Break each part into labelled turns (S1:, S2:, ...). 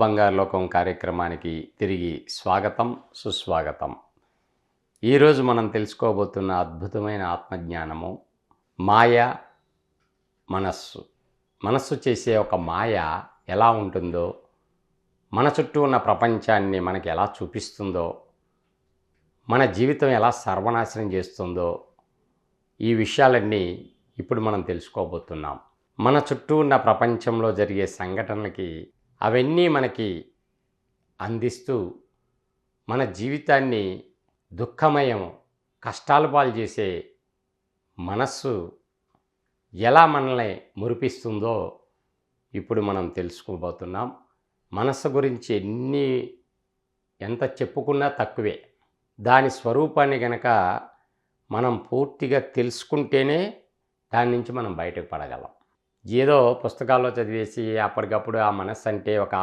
S1: బంగారు లోకం కార్యక్రమానికి తిరిగి స్వాగతం సుస్వాగతం. ఈరోజు మనం తెలుసుకోబోతున్న అద్భుతమైన ఆత్మజ్ఞానము మాయ మనస్సు. మనస్సు చేసే ఒక మాయ ఎలా ఉంటుందో మన చుట్టూ ఉన్న ప్రపంచాన్ని మనకి ఎలా చూపిస్తుందో మన జీవితం ఎలా సర్వనాశనం చేస్తుందో ఈ విషయాలన్నీ ఇప్పుడు మనం తెలుసుకోబోతున్నాం. మన చుట్టూ ఉన్న ప్రపంచంలో జరిగే సంఘటనలకి అవన్నీ మనకి అందిస్తూ మన జీవితాన్ని దుఃఖమయం కష్టాలు పాలు చేసే మనస్సు ఎలా మనల్ని మురిపిస్తుందో ఇప్పుడు మనం తెలుసుకోబోతున్నాం. మనస్సు గురించి ఎన్ని ఎంత చెప్పుకున్నా తక్కువే. దాని స్వరూపాన్ని గనక మనం పూర్తిగా తెలుసుకుంటేనే దాని నుంచి మనం బయటకు పడగలం. ఏదో పుస్తకాల్లో చదివేసి అప్పటికప్పుడు ఆ మనస్సు అంటే ఒక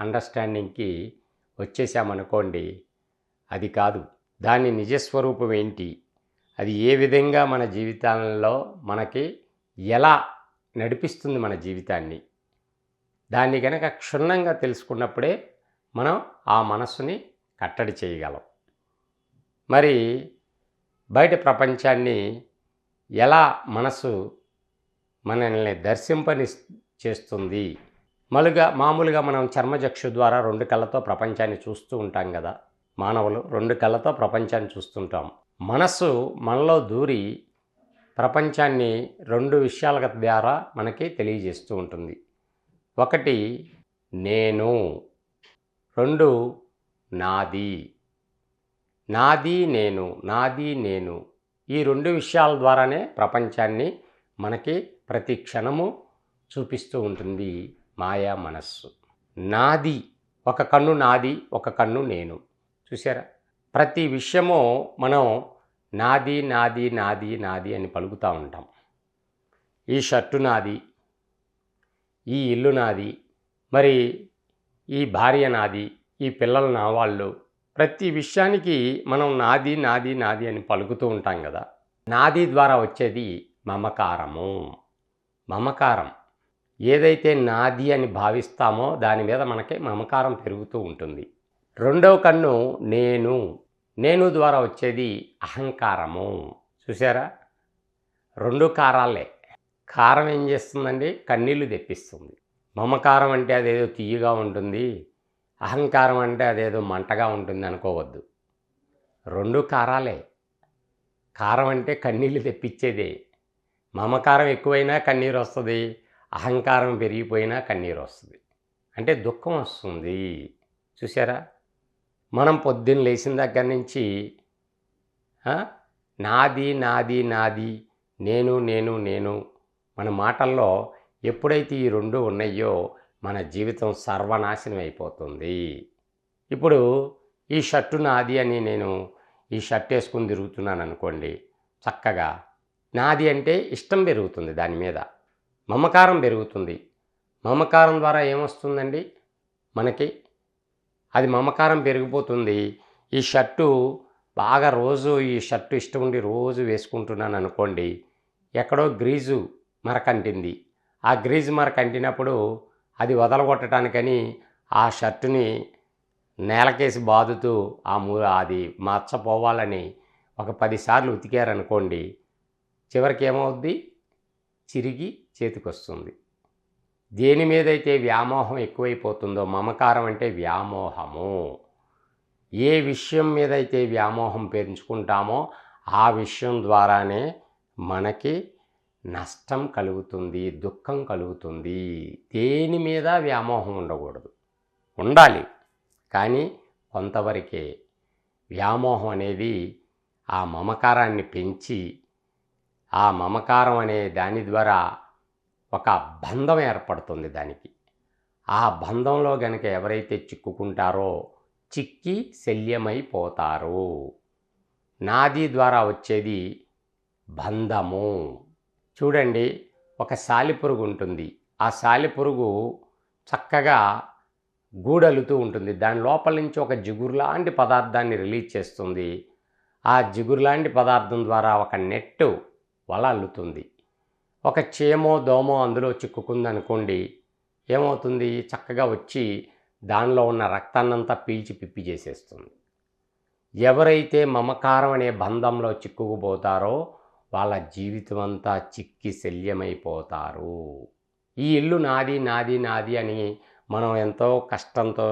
S1: అండర్స్టాండింగ్కి వచ్చేసామనుకోండి అది కాదు. దాని నిజస్వరూపం ఏంటి? అది ఏ విధంగా మన జీవితాలలో మనకి ఎలా నడిపిస్తుంది మన జీవితాన్ని? దాన్ని కనుక క్షుణ్ణంగా తెలుసుకున్నప్పుడే మనం ఆ మనస్సుని కట్టడి చేయగలం. మరి బయట ప్రపంచాన్ని ఎలా మనసు మనల్ని దర్శింపని చేస్తుంది. మలుగా మామూలుగా మనం చర్మచక్షు ద్వారా రెండు కళ్ళతో ప్రపంచాన్ని చూస్తూ ఉంటాం కదా. మానవులు రెండు కళ్ళతో ప్రపంచాన్ని చూస్తుంటాం. మనస్సు మనలో దూరి ప్రపంచాన్ని రెండు విషయాల ద్వారా మనకి తెలియజేస్తూ ఉంటుంది. ఒకటి నేను. రెండు నాది. నాది నేను. నాది నేను. ఈ రెండు విషయాల ద్వారానే ప్రపంచాన్ని మనకి ప్రతి క్షణము చూపిస్తూ ఉంటుంది మాయా మనస్సు. నాది ఒక కన్ను నాది ఒక కన్ను నేను. చూసారా ప్రతి విషయము మనం నాది నాది నాది నాది అని పలుకుతూ ఉంటాం. ఈ షర్టు నాది ఈ ఇల్లు నాది మరి ఈ భార్య నాది ఈ పిల్లలు నా వాళ్ళు ప్రతి విషయానికి మనం నాది నాది నాది అని పలుకుతూ ఉంటాం కదా? నాది ద్వారా వచ్చేది మమకారము. మమకారం. ఏదైతే నాది అని భావిస్తామో దాని మీద మనకి మమకారం పెరుగుతూ ఉంటుంది. రెండవ కన్ను నేను. నేను ద్వారా వచ్చేది అహంకారము. చూసారా రెండు కారాలే. కారం ఏం చేస్తుందండి? కన్నీళ్ళు తెప్పిస్తుంది. మమకారం అంటే అదేదో తీయగా ఉంటుంది. అహంకారం అంటే అదేదో మంటగా ఉంటుంది అనుకోవద్దు. రెండు కారాలే. కారం అంటే కన్నీళ్ళు తెప్పించేదే. మమకారం ఎక్కువైనా కన్నీరు వస్తుంది అహంకారం పెరిగిపోయినా కన్నీరు వస్తుంది. అంటే దుఃఖం వస్తుంది. చూసారా మనం పొద్దున్న లేచిన దగ్గర నుంచి నాది నాది నాది నేను నేను నేను మన మాటల్లో ఎప్పుడైతే ఈ రెండు ఉన్నాయో మన జీవితం సర్వనాశనం అయిపోతుంది. ఇప్పుడు ఈ షర్టు నాది అని నేను ఈ షర్ట్ వేసుకుని తిరుగుతున్నాను అనుకోండి చక్కగా నాది అంటే ఇష్టం పెరుగుతుంది దాని మీద. మమకారం పెరుగుతుంది. మమకారం ద్వారా ఏమొస్తుందండి? మనకి అది మమకారం పెరిగిపోతుంది. ఈ షర్టు బాగా రోజు ఈ షర్టు ఇష్టం ఉండి రోజు వేసుకుంటున్నాను అనుకోండి ఎక్కడో గ్రీజు మరకంటింది ఆ గ్రీజు మరక అంటినప్పుడు అది వదలగొట్టడానికని ఆ షర్టుని నేలకేసి బాదుతూ ఆ మూ అది మచ్చపోవాలని ఒక పదిసార్లు ఉతికారనుకోండి చివరికి ఏమవుద్ది? చిరిగి చేతికొస్తుంది. దేని మీదైతే వ్యామోహం ఎక్కువైపోతుందో మమకారం అంటే వ్యామోహము. ఏ విషయం మీదైతే వ్యామోహం పెంచుకుంటామో ఆ విషయం ద్వారానే మనకి నష్టం కలుగుతుంది దుఃఖం కలుగుతుంది. దేని మీద వ్యామోహం ఉండకూడదు. ఉండాలి. కానీ కొంతవరకే వ్యామోహం అనేది ఆ మమకారాన్ని పెంచి ఆ మమకారం అనే దాని ద్వారా ఒక బంధం ఏర్పడుతుంది దానికి. ఆ బంధంలో గనక ఎవరైతే చిక్కుకుంటారో చిక్కి శల్యమైపోతారు. నాది ద్వారా వచ్చేది బంధము. చూడండి ఒక సాలిపురుగు ఉంటుంది. ఆ సాలిపురుగు చక్కగా గూడలుతూ ఉంటుంది. దాని లోపల నుంచి ఒక జిగురులాంటి పదార్థాన్ని రిలీజ్ చేస్తుంది. ఆ జిగురులాంటి పదార్థం ద్వారా ఒక నెట్టు వల అల్లుతుంది ఒక చీమో దోమో అందులో చిక్కుకుందనుకోండి ఏమవుతుంది? చక్కగా వచ్చి దానిలో ఉన్న రక్తాన్నంతా పీల్చి పిప్పి చేసేస్తుంది. ఎవరైతే మమకారం అనే బంధంలో చిక్కుకుపోతారో వాళ్ళ జీవితం అంతా చిక్కి శల్యమైపోతారు. ఈ ఇల్లు నాది నాది నాది అని మనం ఎంతో కష్టంతో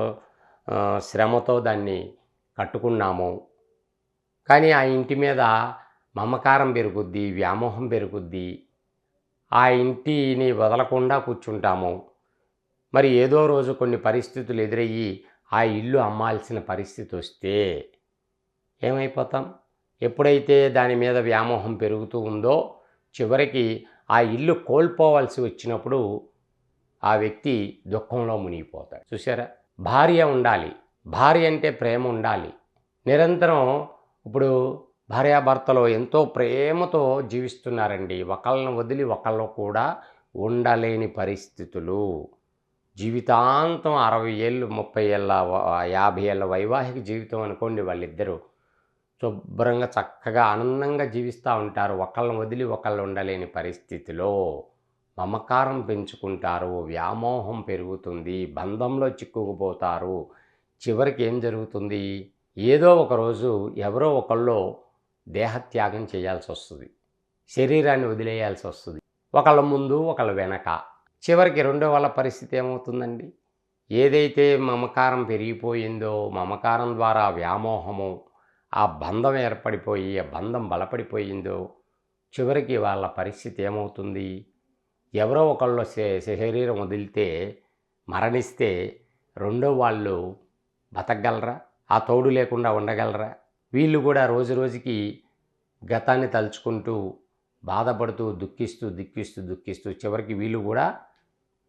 S1: శ్రమతో దాన్ని కట్టుకున్నాము. కానీ ఆ ఇంటి మీద మమకారం పెరుగుద్ది వ్యామోహం పెరుగుద్ది. ఆ ఇంటిని వదలకుండా కూర్చుంటాము. మరి ఏదో రోజు కొన్ని పరిస్థితులు ఎదురయ్యి ఆ ఇల్లు అమ్మాల్సిన పరిస్థితి వస్తే ఏమైపోతాం? ఎప్పుడైతే దాని మీద వ్యామోహం పెరుగుతూ ఉందో చివరికి ఆ ఇల్లు కోల్పోవలసి వచ్చినప్పుడు ఆ వ్యక్తి దుఃఖంలో మునిగిపోతాడు. చూసారా భార్య ఉండాలి. భార్య అంటే ప్రేమ ఉండాలి. నిరంతరం ఇప్పుడు భార్యాభర్తలు ఎంతో ప్రేమతో జీవిస్తున్నారండి. ఒకళ్ళని వదిలి ఒకళ్ళు కూడా ఉండలేని పరిస్థితులు. జీవితాంతం అరవై ఏళ్ళు ముప్పై ఏళ్ళ యాభై ఏళ్ళ వైవాహిక జీవితం అనుకోండి వాళ్ళిద్దరూ. శుభ్రంగా చక్కగా ఆనందంగా జీవిస్తూ ఉంటారు. ఒకళ్ళని వదిలి ఒకళ్ళు ఉండలేని పరిస్థితిలో మమకారం పెంచుకుంటారు. వ్యామోహం పెరుగుతుంది. బంధంలో చిక్కుకుపోతారు. చివరికి ఏం జరుగుతుంది? ఏదో ఒకరోజు ఎవరో ఒకళ్ళు దేహత్యాగం చేయాల్సి వస్తుంది శరీరాన్ని వదిలేయాల్సి వస్తుంది ఒకళ్ళ ముందు ఒకళ్ళ వెనక. చివరికి రెండో వాళ్ళ పరిస్థితి ఏమవుతుందండి? ఏదైతే మమకారం పెరిగిపోయిందో మమకారం ద్వారా వ్యామోహము ఆ బంధం ఏర్పడిపోయి ఆ బంధం బలపడిపోయిందో చివరికి వాళ్ళ పరిస్థితి ఏమవుతుంది? ఎవరో ఒకళ్ళు శరీరం వదిలితే మరణిస్తే రెండో వాళ్ళు బతకగలరా? ఆ తోడు లేకుండా ఉండగలరా? వీళ్ళు కూడా రోజు రోజుకి గతాన్ని తలుచుకుంటూ బాధపడుతూ దుఃఖిస్తూ దుఃఖిస్తూ దుఃఖిస్తూ చివరికి వీళ్ళు కూడా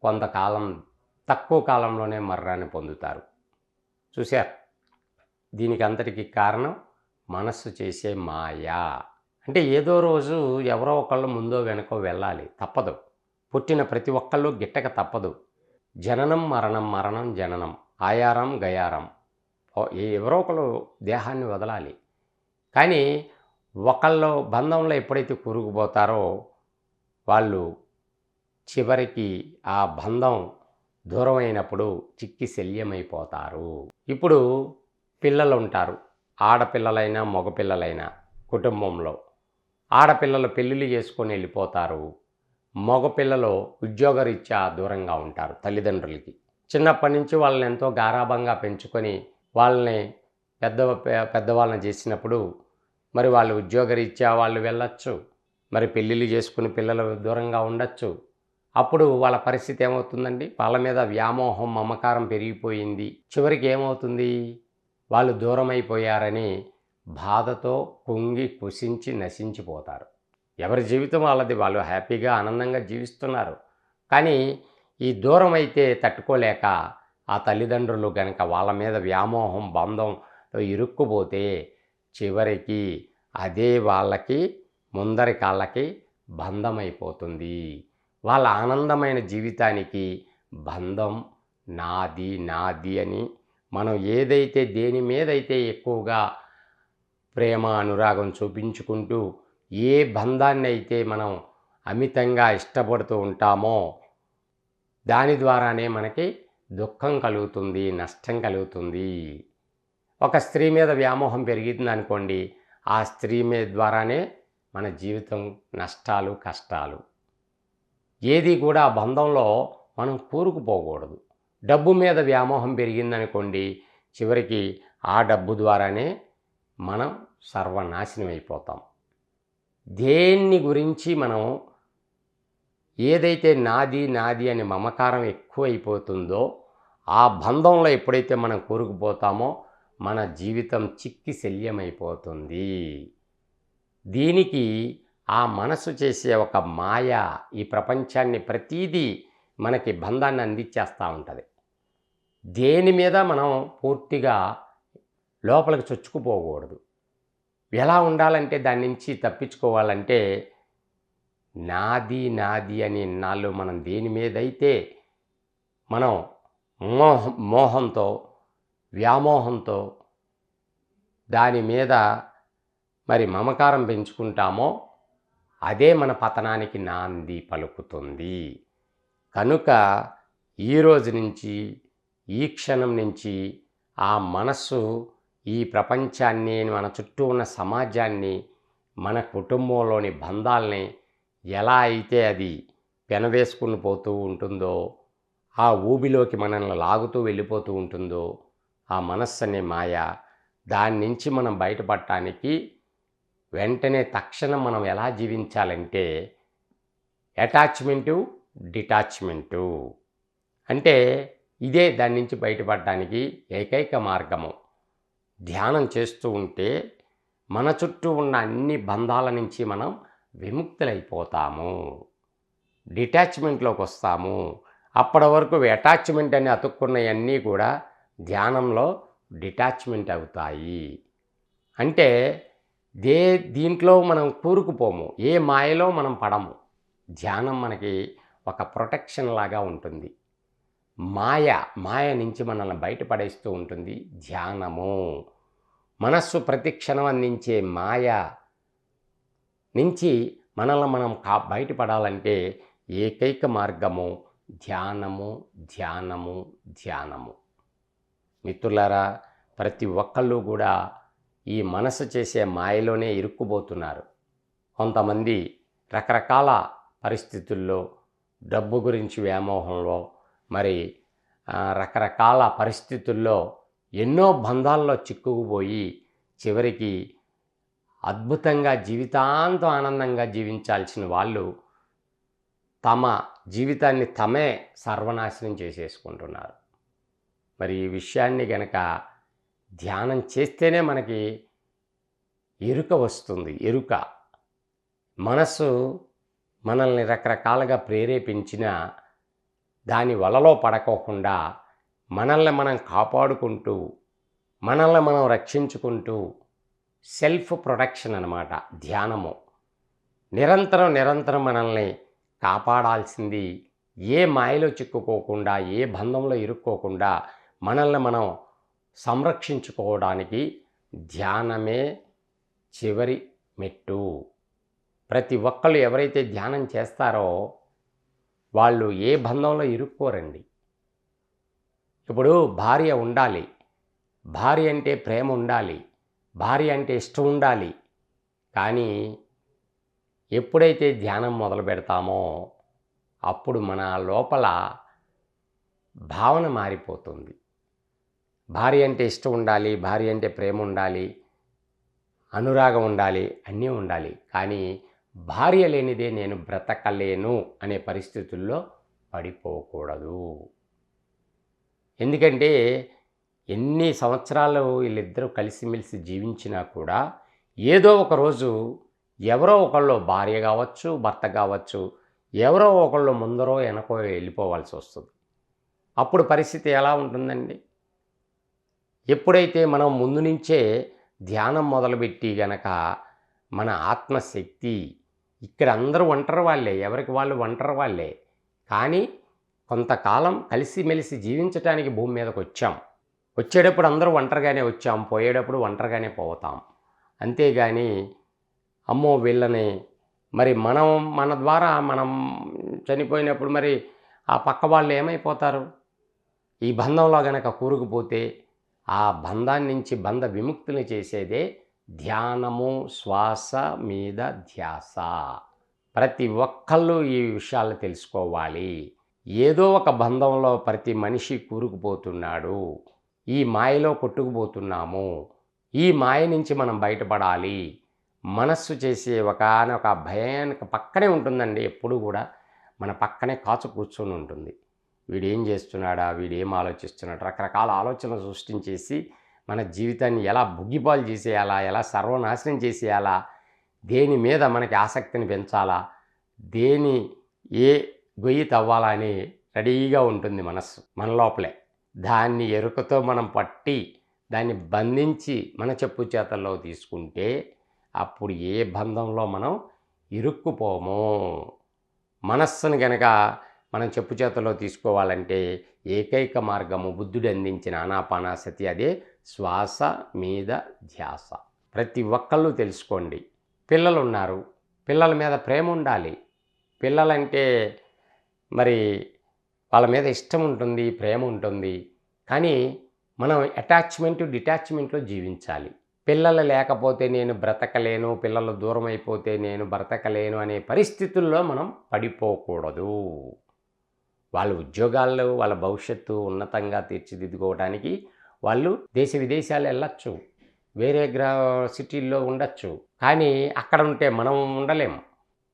S1: కొంతకాలం తక్కువ కాలంలోనే మరణాన్ని పొందుతారు. చూశారు? దీనికి అంతటికి కారణం మనస్సు చేసే మాయ. అంటే ఏదో రోజు ఎవరో ఒకళ్ళు ముందో వెనకో వెళ్ళాలి. తప్పదు. పుట్టిన ప్రతి ఒక్కళ్ళు గిట్టక తప్పదు. జననం మరణం మరణం జననం. ఆయారం గయారం. ఎవరో ఒకరు దేహాన్ని వదలాలి. కానీ ఒకళ్ళు బంధంలో ఎప్పుడైతే కూరుకుపోతారో వాళ్ళు చివరికి ఆ బంధం దూరమైనప్పుడు చిక్కి శల్యమైపోతారు. ఇప్పుడు పిల్లలు ఉంటారు. ఆడపిల్లలైనా మగపిల్లలైనా కుటుంబంలో ఆడపిల్లలు పెళ్ళిళ్ళు చేసుకొని వెళ్ళిపోతారు. మగపిల్లలు ఉద్యోగరీత్యా దూరంగా ఉంటారు తల్లిదండ్రులకి. చిన్నప్పటి నుంచి వాళ్ళని ఎంతో గారాభంగా పెంచుకొని వాళ్ళని పెద్ద పెద్దవాళ్ళని చేసినప్పుడు మరి వాళ్ళు ఉద్యోగరీత్యా వాళ్ళు వెళ్ళొచ్చు. మరి పెళ్ళిళ్ళు చేసుకుని పిల్లలు దూరంగా ఉండొచ్చు. అప్పుడు వాళ్ళ పరిస్థితి ఏమవుతుందండి? వాళ్ళ మీద వ్యామోహం మమకారం పెరిగిపోయింది. చివరికి ఏమవుతుంది? వాళ్ళు దూరం అయిపోయారని బాధతో కుంగి కుసించి నశించిపోతారు. ఎవరి జీవితం వాళ్ళది? వాళ్ళు హ్యాపీగా ఆనందంగా జీవిస్తున్నారు. కానీ ఈ దూరం అయితే తట్టుకోలేక ఆ తల్లిదండ్రులు కనుక వాళ్ళ మీద వ్యామోహం బంధం ఇరుక్కుపోతే చివరికి అదే వాళ్ళకి ముందరి కాళ్ళకి బంధమైపోతుంది. వాళ్ళ ఆనందమైన జీవితానికి బంధం నాది నాది అని మనం ఏదైతే దేని మీదైతే ఎక్కువగా ప్రేమ అనురాగం చూపించుకుంటూ ఏ బంధాన్ని అయితే మనం అమితంగా ఇష్టపడుతూ ఉంటామో దాని ద్వారానే మనకి దుఃఖం కలుగుతుంది నష్టం కలుగుతుంది. ఒక స్త్రీ మీద వ్యామోహం పెరిగింది అనుకోండి ఆ స్త్రీ మీద ద్వారానే మన జీవితం నష్టాలు కష్టాలు. ఏది కూడా బంధంలో మనం కూరుకుపోకూడదు. డబ్బు మీద వ్యామోహం పెరిగిందనుకోండి చివరికి ఆ డబ్బు ద్వారానే మనం సర్వనాశనం అయిపోతాం. దేన్ని గురించి మనం ఏదైతే నాది నాది అని మమకారం ఎక్కువైపోతుందో ఆ బంధంలో ఎప్పుడైతే మనం కూరుకుపోతామో మన జీవితం చిక్కి శల్యమైపోతుంది. దీనికి ఆ మనసు చేసే ఒక మాయ ఈ ప్రపంచాన్ని ప్రతీదీ మనకి బంధాన్ని అందించేస్తూ ఉంటుంది. దేని మీద మనం పూర్తిగా లోపలికి చొచ్చుకుపోకూడదు. ఎలా ఉండాలంటే దాని నుంచి తప్పించుకోవాలంటే నాది నాది అని నాలో మనం దేని మీదైతే మనం మోహ మోహంతో వ్యామోహంతో దాని మీద మరి మమకారం పెంచుకుంటామో అదే మన పతనానికి నాంది పలుకుతుంది. కనుక ఈ రోజు నుంచి ఈ క్షణం నుంచి ఆ మనస్సు ఈ ప్రపంచాన్ని మన చుట్టూ ఉన్న సమాజాన్ని మన కుటుంబంలోని బంధాలని ఎలా అయితే అది పెనవేసుకుని పోతూ ఉంటుందో ఆ ఊబిలోకి మనల్ని లాగుతూ వెళ్ళిపోతూ ఉంటుందో ఆ మనస్సు అనే మాయ. దాని నుంచి మనం బయటపడటానికి వెంటనే తక్షణం మనం ఎలా జీవించాలంటే అటాచ్మెంటు డిటాచ్మెంటు. అంటే ఇదే దాని నుంచి బయటపడటానికి ఏకైక మార్గము. ధ్యానం చేస్తూ ఉంటే మన చుట్టూ ఉన్న అన్ని బంధాల నుంచి మనం విముక్తులైపోతాము. డిటాచ్మెంట్లోకి వస్తాము అప్పటి వరకు అటాచ్మెంట్ అని అతుక్కున్నవన్నీ కూడా ధ్యానంలో డిటాచ్మెంట్ అవుతాయి. అంటే దే దీంట్లో మనం కూరుకుపోము ఏ మాయలో మనం పడము. ధ్యానం మనకి ఒక ప్రొటెక్షన్ లాగా ఉంటుంది. మాయ మాయ నుంచి మనల్ని బయటపడేస్తూ ఉంటుంది ధ్యానము. మనస్సు ప్రతిక్షణం అందించే మాయ నుంచి మనల్ని మనం కా బయటపడాలంటే ఏకైక మార్గము ధ్యానము ధ్యానము ధ్యానము. మిత్రులారా ప్రతి ఒక్కళ్ళు కూడా ఈ మనసు చేసే మాయలోనే ఇరుక్కుపోతున్నారు. కొంతమంది రకరకాల పరిస్థితుల్లో డబ్బు గురించి వ్యామోహంలో మరి రకరకాల పరిస్థితుల్లో ఎన్నో బంధాల్లో చిక్కుకుపోయి చివరికి అద్భుతంగా జీవితాంతం ఆనందంగా జీవించాల్సిన వాళ్ళు తమ జీవితాన్ని తమే సర్వనాశనం చేసేసుకుంటున్నారు. మరి ఈ విషయాన్ని గనక ధ్యానం చేస్తేనే మనకి ఎరుక వస్తుంది ఎరుక. మనస్సు మనల్ని రకరకాలుగా ప్రేరేపించిన దాని వలలో పడకోకుండా మనల్ని మనం కాపాడుకుంటూ మనల్ని మనం రక్షించుకుంటూ సెల్ఫ్ ప్రొటెక్షన్ అన్నమాట ధ్యానము. నిరంతరం నిరంతరం మనల్ని కాపాడాల్సింది. ఏ మాయలో చిక్కుకోకుండా ఏ బంధంలో ఇరుక్కోకుండా మనల్ని మనం సంరక్షించుకోవడానికి ధ్యానమే చివరి మెట్టు. ప్రతి ఒక్కళ్ళు ఎవరైతే ధ్యానం చేస్తారో వాళ్ళు ఏ బంధంలో ఇరుక్కోరండి. ఇప్పుడు భార్య ఉండాలి. భార్య అంటే ప్రేమ ఉండాలి. భార్య అంటే ఇష్టం ఉండాలి. కానీ ఎప్పుడైతే ధ్యానం మొదలు పెడతామో అప్పుడు మన లోపల భావన మారిపోతుంది. భార్య అంటే ఇష్టం ఉండాలి భార్య అంటే ప్రేమ ఉండాలి అనురాగం ఉండాలి అన్నీ ఉండాలి. కానీ భార్య లేనిదే నేను బ్రతకలేను అనే పరిస్థితుల్లో పడిపోకూడదు. ఎందుకంటే ఎన్ని సంవత్సరాలు వీళ్ళిద్దరూ కలిసిమెలిసి జీవించినా కూడా ఏదో ఒక రోజు ఎవరో ఒకళ్ళు భార్య కావచ్చు భర్త కావచ్చు ఎవరో ఒకళ్ళు ముందరో వెనకో వెళ్ళిపోవాల్సి వస్తుంది. అప్పుడు పరిస్థితి ఎలా ఉంటుందండి? ఎప్పుడైతే మనం ముందు నుంచే ధ్యానం మొదలుపెట్టి గనక మన ఆత్మశక్తి ఇక్కడ అందరూ ఒంటరి వాళ్ళే ఎవరికి వాళ్ళు ఒంటరి వాళ్ళే కానీ కొంతకాలం కలిసిమెలిసి జీవించటానికి భూమి మీదకి వచ్చాం. వచ్చేటప్పుడు అందరూ ఒంటరిగానే వచ్చాం పోయేటప్పుడు ఒంటరిగానే పోతాం. అంతేగాని అమ్మో వీళ్ళని మరి మనం మన ద్వారా మనం చనిపోయినప్పుడు మరి ఆ పక్క వాళ్ళు ఏమైపోతారు? ఈ బంధంలో గనక కూరుకుపోతే ఆ బంధాన్ని నుంచి బంధ విముక్తిని చేసేదే ధ్యానము శ్వాస మీద ధ్యాస. ప్రతి ఒక్కళ్ళు ఈ విషయాలు తెలుసుకోవాలి. ఏదో ఒక బంధంలో ప్రతి మనిషి కూరుకుపోతున్నాడు. ఈ మాయలో కొట్టుకుపోతున్నాము. ఈ మాయ నుంచి మనం బయటపడాలి. మనస్సు చేసే ఒకనొక భయానక పక్కనే ఉంటుందండి ఎప్పుడు కూడా. మన పక్కనే కాచు కూర్చొని ఉంటుంది. వీడేం చేస్తున్నాడా? వీడేం ఆలోచిస్తున్నాడు? రకరకాల ఆలోచనలు సృష్టించేసి మన జీవితాన్ని ఎలా బుగ్గిపాలు చేసేయాలా? ఎలా సర్వనాశనం చేసేయాలా? దేని మీద మనకి ఆసక్తిని పెంచాలా? దేని ఏ గొయ్యి తవ్వాలా అని రెడీగా ఉంటుంది మనస్సు మన లోపలే. దాన్ని ఎరుకతో మనం పట్టి దాన్ని బంధించి మన చెప్పు చేతల్లో తీసుకుంటే అప్పుడు ఏ బంధంలో మనం ఇరుక్కుపోము? మనస్సును గనక మనం చెప్పు చేతల్లో తీసుకోవాలంటే ఏకైక మార్గము బుద్ధుడు అందించిన ఆనాపానాసతి అదే శ్వాస మీద ధ్యాస. ప్రతి ఒక్కళ్ళు తెలుసుకోండి. పిల్లలు ఉన్నారు పిల్లల మీద ప్రేమ ఉండాలి. పిల్లలంటే మరి వాళ్ళ మీద ఇష్టం ఉంటుంది ప్రేమ ఉంటుంది. కానీ మనం అటాచ్మెంట్ డిటాచ్మెంట్లో జీవించాలి. పిల్లలు లేకపోతే నేను బ్రతకలేను పిల్లలు దూరం అయిపోతే నేను బ్రతకలేను అనే పరిస్థితుల్లో మనం పడిపోకూడదు. వాళ్ళ ఉద్యోగాల్లో వాళ్ళ భవిష్యత్తు ఉన్నతంగా తీర్చిదిద్దుకోవడానికి వాళ్ళు దేశ విదేశాలు వెళ్ళచ్చు వేరే గ్రా సిటీల్లో ఉండొచ్చు. కానీ అక్కడ ఉంటే మనం ఉండలేం.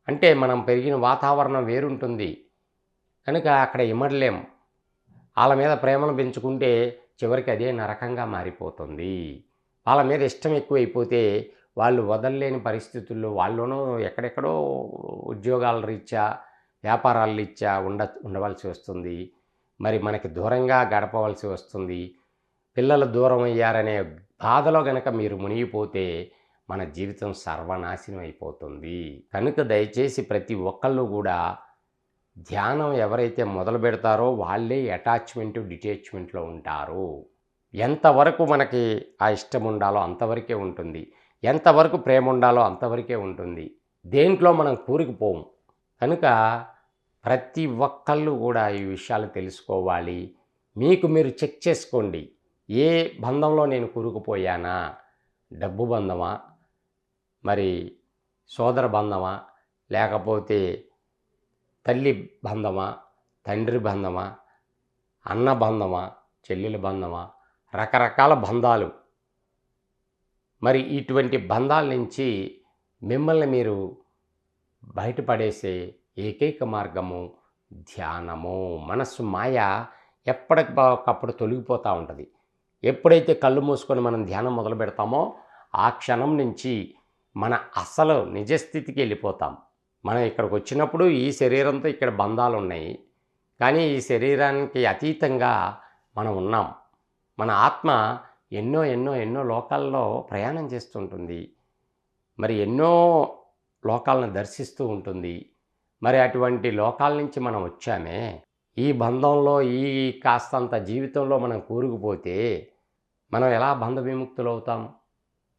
S1: అంటే మనం పెరిగిన వాతావరణం వేరుంటుంది. కనుక అక్కడ ఇమడలేం. వాళ్ళ మీద ప్రేమను పెంచుకుంటే చివరికి అదే నరకంగా మారిపోతుంది. వాళ్ళ మీద ఇష్టం ఎక్కువైపోతే వాళ్ళు వదలలేని పరిస్థితుల్లో వాళ్ళునూ ఎక్కడెక్కడో ఉద్యోగాల రీత్యా వ్యాపారాల రీత్యా ఉండ ఉండవలసి వస్తుంది. మరి మనకి దూరంగా గడపవలసి వస్తుంది. పిల్లలు దూరం అయ్యారనే బాధలో గనక మీరు మునిగిపోతే మన జీవితం సర్వనాశనం అయిపోతుంది. కనుక దయచేసి ప్రతి ఒక్కళ్ళు కూడా ధ్యానం ఎవరైతే మొదలు పెడతారో వాళ్ళే అటాచ్మెంట్ డిటాచ్మెంట్లో ఉంటారు. ఎంతవరకు మనకి ఆ ఇష్టం ఉండాలో అంతవరకే ఉంటుంది. ఎంతవరకు ప్రేమ ఉండాలో అంతవరకే ఉంటుంది. దేంట్లో మనం కూరుకుపోము. కనుక ప్రతి ఒక్కళ్ళు కూడా ఈ విషయాలు తెలుసుకోవాలి. మీకు మీరు చెక్ చేసుకోండి. ఏ బంధంలో నేను కూరుకుపోయానా? డబ్బు బంధమా? మరి సోదర బంధమా? లేకపోతే తల్లి బంధమా? తండ్రి బంధమా? అన్న బంధమా? చెల్లెల బంధమా? రకరకాల బంధాలు. మరి ఇటువంటి బంధాల నుంచి మిమ్మల్ని మీరు బయటపడేసే ఏకైక మార్గము ధ్యానము. మనస్సు మాయ ఎప్పటికప్పుడు తొలగిపోతూ ఉంటుంది. ఎప్పుడైతే కళ్ళు మూసుకొని మనం ధ్యానం మొదలు పెడతామో ఆ క్షణం నుంచి మన అసలు నిజస్థితికి వెళ్ళిపోతాం. మనం ఇక్కడికి వచ్చినప్పుడు ఈ శరీరంతో ఇక్కడ బంధాలు ఉన్నాయి. కానీ ఈ శరీరానికి అతీతంగా మనం ఉన్నాం. మన ఆత్మ ఎన్నో ఎన్నో ఎన్నో లోకాల్లో ప్రయాణం చేస్తుంటుంది. మరి ఎన్నో లోకాలను దర్శిస్తూ ఉంటుంది. మరి అటువంటి లోకాల నుంచి మనం వచ్చామే. ఈ బంధంలో ఈ కాస్తంత జీవితంలో మనం కూరుకుపోతే మనం ఎలా బంధ విముక్తులు అవుతాం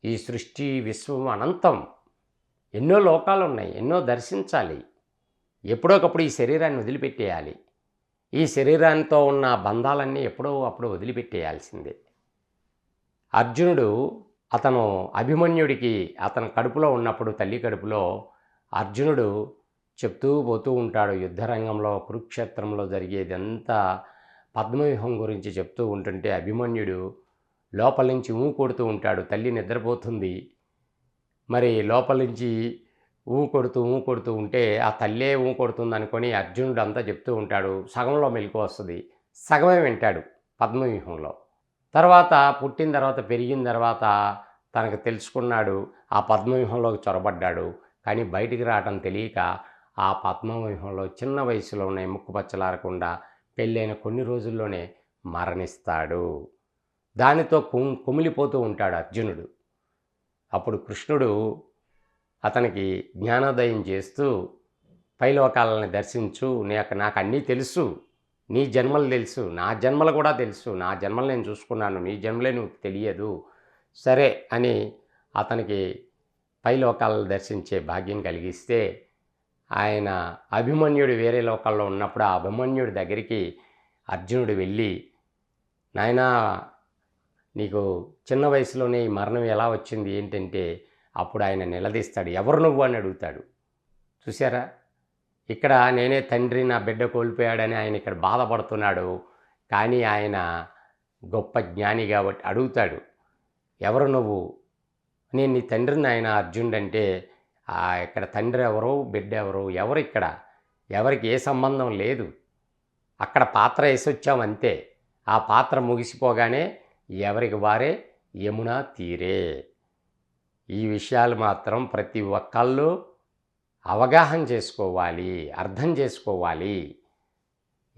S1: ఈ సృష్టి విశ్వం అనంతం ఎన్నో లోకాలు ఉన్నాయి ఎన్నో దర్శించాలి. ఎప్పుడోకప్పుడు ఈ శరీరాన్ని వదిలిపెట్టేయాలి. ఈ శరీరాంతో ఉన్న బంధాలన్నీ ఎప్పుడో అప్పుడు వదిలిపెట్టేయాల్సిందే. అర్జునుడు అతను అభిమన్యుడికి అతని కడుపులో ఉన్నప్పుడు తల్లి కడుపులో అర్జునుడు చెప్తూ పోతూ ఉంటాడు. యుద్ధరంగంలో కురుక్షేత్రంలో జరిగేదంతా పద్మవ్యూహం గురించి చెప్తూ ఉంటుంటే అభిమన్యుడు లోపల నుంచి ఊ కొడుతూ ఉంటాడు. తల్లి నిద్రపోతుంది. మరి లోపల నుంచి ఊ కొడుతూ ఊ కొడుతూ ఉంటే ఆ తల్లే ఊ కొడుతుంది అనుకొని అర్జునుడు అంతా చెప్తూ ఉంటాడు. సగంలో మెలకు వస్తుంది. సగమే వింటాడు పద్మవ్యూహంలో. తర్వాత పుట్టిన తర్వాత పెరిగిన తర్వాత తనకు తెలుసుకున్నాడు. ఆ పద్మవ్యూహంలోకి చొరబడ్డాడు. కానీ బయటికి రావటం తెలియక ఆ పద్మవ్యూహంలో చిన్న వయసులోనే ముక్కుపచ్చలారకుండా పెళ్ళైన కొన్ని రోజుల్లోనే మరణిస్తాడు. దానితో కుమ్ కుమిలిపోతూ ఉంటాడు అర్జునుడు. అప్పుడు కృష్ణుడు అతనికి జ్ఞానోదయం చేస్తూ పైలోకాలని దర్శించు నీకు నాకు అన్నీ తెలుసు నీ జన్మలు తెలుసు నా జన్మలు కూడా తెలుసు నా జన్మలు నేను చూసుకున్నాను నీ జన్మలే నువ్వు తెలియదు సరే అని అతనికి పైలోకాలను దర్శించే భాగ్యం కలిగిస్తే ఆయన అభిమన్యుడు వేరే లోకాల్లో ఉన్నప్పుడు ఆ అభిమన్యుడి దగ్గరికి అర్జునుడు వెళ్ళి నాయనా నీకు చిన్న వయసులోనే ఈ మరణం ఎలా వచ్చింది? ఏంటంటే అప్పుడు ఆయన నిలదీస్తాడు. ఎవరు నువ్వు అని అడుగుతాడు. చూసారా ఇక్కడ నేనే తండ్రి నా బిడ్డ కోల్పోయాడని ఆయన ఇక్కడ బాధపడుతున్నాడు. కానీ ఆయన గొప్ప జ్ఞాని కాబట్టి అడుగుతాడు. ఎవరు నువ్వు? నేను నీ తండ్రిని ఆయన అర్జునుడు అంటే ఇక్కడ తండ్రి ఎవరు బిడ్డ ఎవరు ఎవరు ఇక్కడ? ఎవరికి ఏ సంబంధం లేదు. అక్కడ పాత్ర వేసొచ్చాం అంతే. ఆ పాత్ర ముగిసిపోగానే ఎవరికి వారే? యమునా తీరే. ఈ విషయాలు మాత్రం ప్రతి ఒక్కళ్ళు అవగాహన చేసుకోవాలి అర్థం చేసుకోవాలి.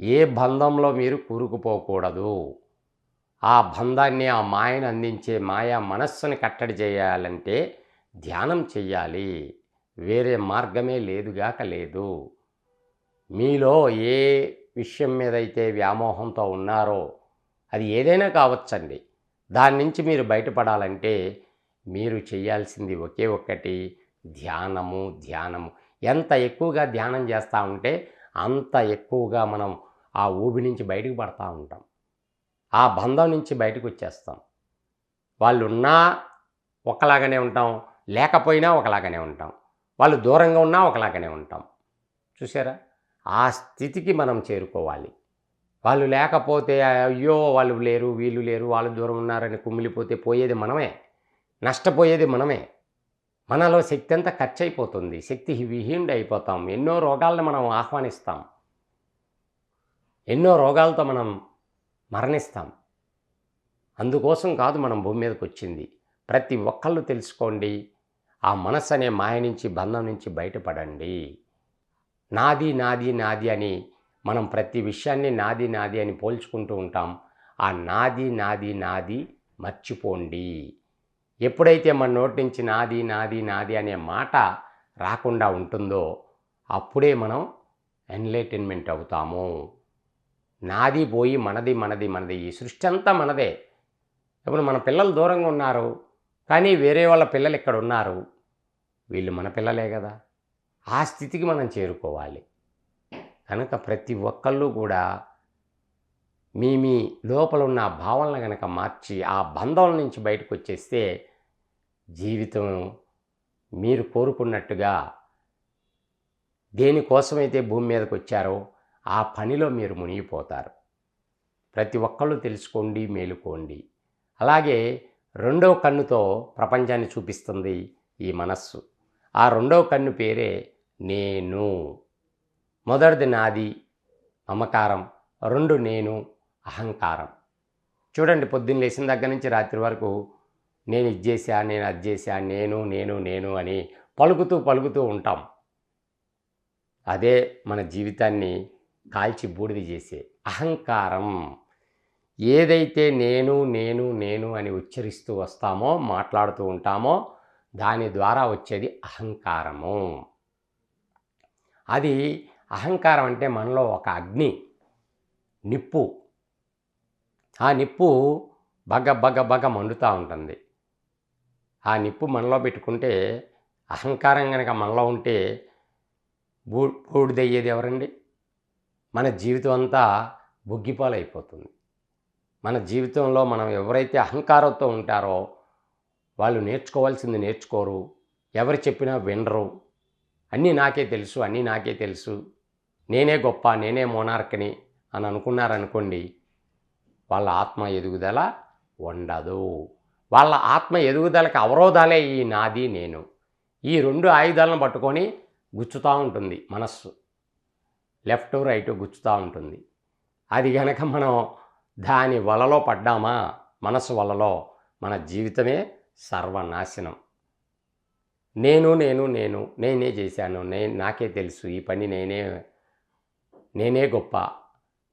S1: ఏ బంధంలో మీరు కూరుకుపోకూడదు. ఆ బంధాన్ని ఆ మాయను అందించే మాయా మనస్సుని కట్టడి చేయాలంటే ధ్యానం చెయ్యాలి. వేరే మార్గమే లేదుగాక లేదు. మీలో ఏ విషయం మీద అయితే వ్యామోహంతో ఉన్నారో అది ఏదైనా కావచ్చండి. దాని నుంచి మీరు బయటపడాలంటే మీరు చేయాల్సింది ఒకే ఒక్కటి ధ్యానము ధ్యానము. ఎంత ఎక్కువగా ధ్యానం చేస్తూ ఉంటే అంత ఎక్కువగా మనం ఆ ఊబి నుంచి బయటకు పడతా ఉంటాం. ఆ బంధం నుంచి బయటకు వచ్చేస్తాం. వాళ్ళు ఉన్నా ఒకలాగానే ఉంటాం లేకపోయినా ఒకలాగానే ఉంటాం. వాళ్ళు దూరంగా ఉన్నా ఒకలాగానే ఉంటాం. చూసారా ఆ స్థితికి మనం చేరుకోవాలి. వాళ్ళు లేకపోతే అయ్యో వాళ్ళు లేరు వీళ్ళు లేరు వాళ్ళు దూరం ఉన్నారని కుమిలిపోతే పోయేది మనమే. నష్టపోయేది మనమే. మనలో శక్తి అంతా ఖర్చు అయిపోతుంది శక్తి విహీనుడు అయిపోతాం. ఎన్నో రోగాలను మనం ఆహ్వానిస్తాం. ఎన్నో రోగాలతో మనం మరణిస్తాం. అందుకోసం కాదు మనం భూమి మీదకి వచ్చింది ప్రతి ఒక్కళ్ళు తెలుసుకోండి. ఆ మనస్సు అనే మాయ నుంచి బంధం నుంచి బయటపడండి. నాది నాది నాది అని మనం ప్రతి విషయాన్ని నాది నాది అని పోల్చుకుంటూ ఉంటాం. ఆ నాది నాది నాది మర్చిపోండి. ఎప్పుడైతే మన నోటి నుంచి నాది నాది నాది అనే మాట రాకుండా ఉంటుందో అప్పుడే మనం ఎన్లైటైన్మెంట్ అవుతాము. నాది పోయి మనది మనది మనది. ఈ సృష్టి అంతా మనదే. ఇప్పుడు మన పిల్లలు దూరంగా ఉన్నారు కానీ వేరే వాళ్ళ పిల్లలు ఇక్కడ ఉన్నారు. వీళ్ళు మన పిల్లలే కదా. ఆ స్థితికి మనం చేరుకోవాలి. కనుక ప్రతి ఒక్కళ్ళు కూడా మీ మీ లోపల ఉన్న భావనలు కనుక మార్చి ఆ బంధం నుంచి బయటకు వచ్చేస్తే జీవితం మీరు కోరుకున్నట్టుగా దేనికోసమైతే భూమి మీదకి వచ్చారో ఆ పనిలో మీరు మునిగిపోతారు. ప్రతి ఒక్కళ్ళు తెలుసుకోండి మేలుకోండి. అలాగే రెండవ కన్నుతో ప్రపంచాన్ని చూపిస్తుంది ఈ మనస్సు. ఆ రెండవ కన్ను పేరే నేను. మొదటిది నాది మమకారం. రెండు నేను అహంకారం. చూడండి పొద్దున్న లేచిన దగ్గర నుంచి రాత్రి వరకు నేను ఇది చేశా నేను అది చేశా నేను నేను నేను అని పలుకుతూ పలుకుతూ ఉంటాం. అదే మన జీవితాన్ని కాల్చి బూడిద చేసే అహంకారం. ఏదైతే నేను నేను నేను అని ఉచ్చరిస్తూ వస్తామో మాట్లాడుతూ ఉంటామో దాని ద్వారా వచ్చేది అహంకారము. అది అహంకారం అంటే మనలో ఒక అగ్ని నిప్పు. ఆ నిప్పు బగ బగ బగ మండుతూ ఉంటుంది. ఆ నిప్పు మనలో పెట్టుకుంటే అహంకారం కనుక మనలో ఉంటే బూ బూడిదయ్యేది ఎవరండి? మన జీవితం అంతా బుగ్గిపాలైపోతుంది. మన జీవితంలో మనం ఎవరైతే అహంకారంతో ఉంటారో వాళ్ళు నేర్చుకోవాల్సింది నేర్చుకోరు. ఎవరు చెప్పినా వినరు. అన్నీ నాకే తెలుసు అన్నీ నాకే తెలుసు. నేనే గొప్ప నేనే మోనార్క్ని అని అనుకున్నారనుకోండి వాళ్ళ ఆత్మ ఎదుగుదల ఉండదు. వాళ్ళ ఆత్మ ఎదుగుదలకు అవరోధాలే ఈ నాది నేను. ఈ రెండు ఆయుధాలను పట్టుకొని గుచ్చుతూ ఉంటుంది మనస్సు. లెఫ్ట్ రైట్ గుచ్చుతూ ఉంటుంది. అది గనక మనం దాని వలలో పడ్డామా మనసు వలలో మన జీవితమే సర్వనాశనం. నేను నేను నేను నేనే చేశాను నే నాకే తెలుసు ఈ పని నేనే నేనే గొప్ప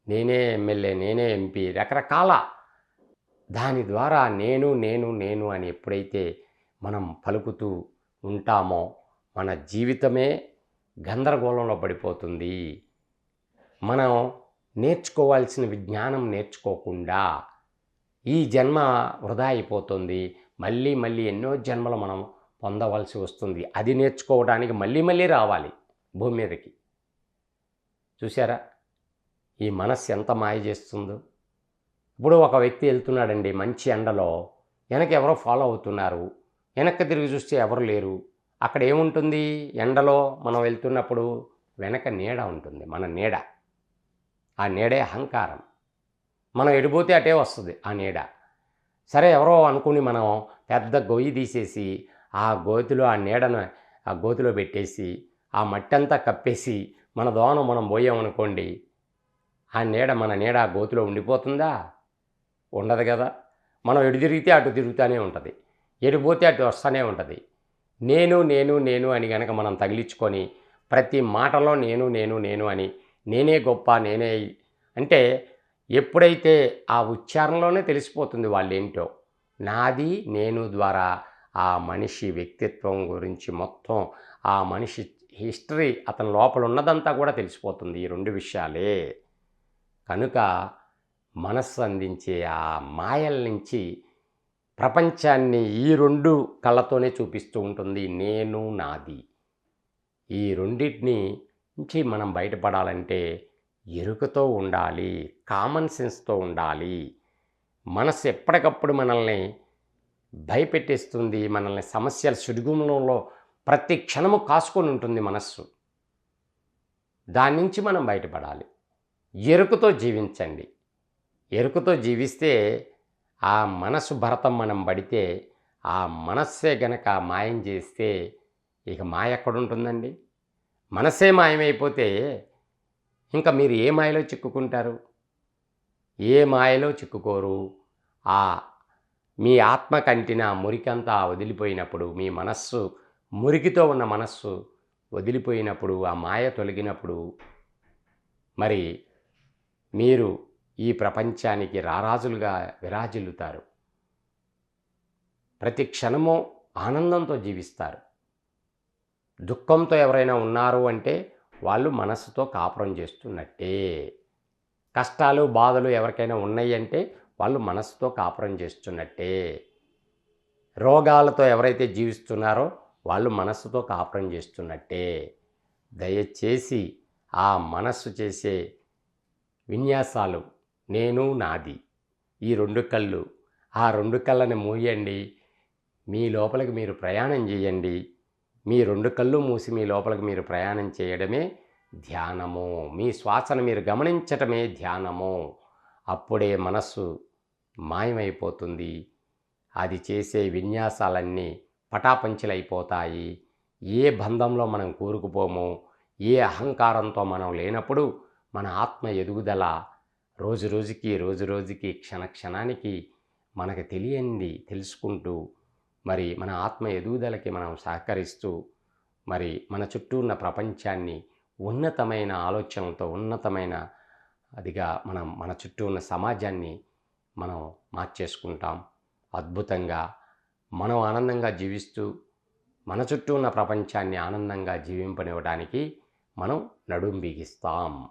S1: నేనే ఎమ్మెల్యే నేనే ఎంపీ రకరకాల దాని ద్వారా నేను నేను నేను అని ఎప్పుడైతే మనం పలుకుతూ ఉంటామో మన జీవితమే గందరగోళంలో పడిపోతుంది. మనం నేర్చుకోవాల్సిన విజ్ఞానం నేర్చుకోకుండా ఈ జన్మ వృధా అయిపోతుంది. మళ్ళీ మళ్ళీ ఎన్నో జన్మలు మనం పొందవలసి వస్తుంది. అది నేర్చుకోవడానికి మళ్ళీ మళ్ళీ రావాలి భూమి మీదకి. చూసారా ఈ మనస్సు ఎంత మాయ చేస్తుందో. ఇప్పుడు ఒక వ్యక్తి వెళ్తున్నాడండి మంచి ఎండలో. వెనక ఎవరో ఫాలో అవుతున్నారు. వెనక్కి తిరిగి చూస్తే ఎవరు లేరు. అక్కడ ఏముంటుంది? ఎండలో మనం వెళ్తున్నప్పుడు వెనక నీడ ఉంటుంది మన నీడ. ఆ నీడే అహంకారం. మనం ఎడిపోతే అటే వస్తుంది ఆ నీడ. సరే ఎవరో అనుకుని మనం పెద్ద గొయ్యి తీసేసి ఆ గోతిలో ఆ నీడను ఆ గోతిలో పెట్టేసి ఆ మట్టి అంతా కప్పేసి మన దోనం మనం పోయామనుకోండి ఆ నీడ మన నీడ ఆ గోతిలో ఉండిపోతుందా? ఉండదు కదా. మనం ఎటు తిరిగితే అటు తిరుగుతూనే ఉంటుంది. ఎడిపోతే అటు వస్తూనే ఉంటుంది. నేను నేను నేను అని కనుక మనం తగిలించుకొని ప్రతి మాటలో నేను నేను నేను అని నేనే గొప్ప నేనే అంటే ఎప్పుడైతే ఆ ఉచ్చారణలోనే తెలిసిపోతుంది వాళ్ళు ఏంటో నాది నేను ద్వారా ఆ మనిషి వ్యక్తిత్వం గురించి మొత్తం ఆ మనిషి హిస్టరీ అతని లోపల ఉన్నదంతా కూడా తెలిసిపోతుంది ఈ రెండు విషయాలే. కనుక మనస్సు అందించే ఆ మాయల నుంచి ప్రపంచాన్ని ఈ రెండు కళ్ళతోనే చూపిస్తూ ఉంటుంది నేను నాది. ఈ రెండింటిని నుంచి మనం బయటపడాలంటే ఎరుకతో ఉండాలి కామన్ సెన్స్తో ఉండాలి. మనస్సు ఎప్పటికప్పుడు మనల్ని భయపెట్టేస్తుంది మనల్ని సమస్యల సుడిగుణంలో ప్రతి క్షణము కాసుకొని ఉంటుంది మనస్సు. దాని నుంచి మనం బయటపడాలి. ఎరుకతో జీవించండి. ఎరుకతో జీవిస్తే ఆ మనసు భరతం మనం పడితే ఆ మనస్సే గనక మాయం చేస్తే ఇక మాయ ఎక్కడుంటుందండి? మనసే మాయమైపోతే ఇంకా మీరు ఏ మాయలో చిక్కుకుంటారు? ఏ మాయలో చిక్కుకోరు? ఆ మీ ఆత్మ కంటిన మురికంతా వదిలిపోయినప్పుడు మీ మనస్సు మురికితో ఉన్న మనస్సు వదిలిపోయినప్పుడు ఆ మాయ తొలగినప్పుడు మరి మీరు ఈ ప్రపంచానికి రారాజులుగా విరాజిల్లుతారు. ప్రతి క్షణము ఆనందంతో జీవిస్తారు. దుఃఖంతో ఎవరైనా ఉన్నారు అంటే వాళ్ళు మనస్సుతో కాపురం చేస్తున్నట్టే. కష్టాలు బాధలు ఎవరికైనా ఉన్నాయి అంటే వాళ్ళు మనస్సుతో కాపురం చేస్తున్నట్టే. రోగాలతో ఎవరైతే జీవిస్తున్నారో వాళ్ళు మనస్సుతో కాపురం చేస్తున్నట్టే. దయచేసి ఆ మనస్సు చేసే విన్యాసాలు నేను నాది. ఈ రెండు కళ్ళు ఆ రెండు కళ్ళని మూయండి. మీ లోపలికి మీరు ప్రయాణం చేయండి. మీ రెండు కళ్ళు మూసి మీ లోపలికి మీరు ప్రయాణం చేయడమే ధ్యానము. మీ శ్వాసను మీరు గమనించటమే ధ్యానము. అప్పుడే మనస్సు మాయమైపోతుంది. అది చేసే విన్యాసాలన్నీ పటాపంచలైపోతాయి. ఏ బంధంలో మనం కూరుకుపోమో ఏ అహంకారంతో మనం లేనప్పుడు మన ఆత్మ ఎదుగుదల రోజు రోజుకి రోజు రోజుకి క్షణ క్షణానికి మనకు తెలియంది తెలుసుకుంటూ మరి మన ఆత్మ ఎదుగుదలకి మనం సహకరిస్తూ మరి మన చుట్టూ ఉన్న ప్రపంచాన్ని ఉన్నతమైన ఆలోచనలతో ఉన్నతమైన అదిగా మనం మన చుట్టూ ఉన్న సమాజాన్ని మనం మార్చేసుకుంటాం. అద్భుతంగా మనం ఆనందంగా జీవిస్తూ మన చుట్టూ ఉన్న ప్రపంచాన్ని ఆనందంగా జీవింపనివ్వడానికి మనం నడుం బిగిస్తాం.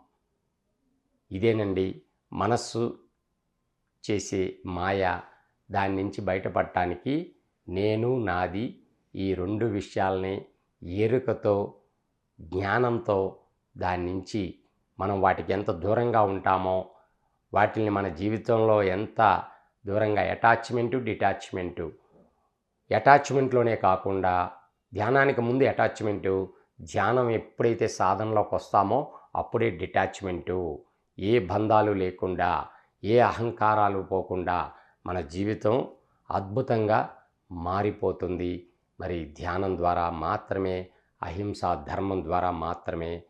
S1: ఇదేనండి మనస్సు చేసే మాయ దాని నుంచి బయటపడటానికి నేను నాది ఈ రెండు విషయాల్ని ఎరుకతో జ్ఞానంతో దాని నుంచి మనం వాటికి ఎంత దూరంగా ఉంటామో వాటిని మన జీవితంలో ఎంత దూరంగా అటాచ్మెంటు డిటాచ్మెంటు. అటాచ్మెంట్లోనే కాకుండా ధ్యానానికి ముందు అటాచ్మెంటు ధ్యానం ఎప్పుడైతే సాధనలోకి వస్తామో అప్పుడే డిటాచ్మెంటు. ఏ బంధాలు లేకుండా ఏ అహంకారాలు పోకుండా మన జీవితం అద్భుతంగా మారిపోతుంది. మరి ధ్యానం ద్వారా మాత్రమే అహింస ధర్మం ద్వారా మాత్రమే.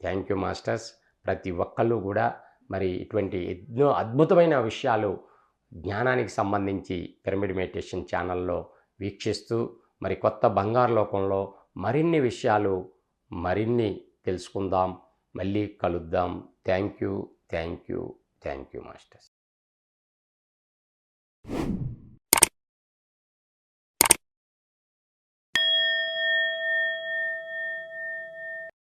S1: Thank you masters. ప్రతి ఒక్కళ్ళు కూడా మరి ఇటువంటి ఎన్నో అద్భుతమైన విషయాలు జ్ఞానానికి సంబంధించి పిరమిడ్ మెడిటేషన్ ఛానల్లో వీక్షిస్తూ మరి కొత్త బంగారు లోకంలో మరిన్ని విషయాలు మరిన్ని తెలుసుకుందాం. మళ్ళీ కలుద్దాం. Thank you thank you thank you masters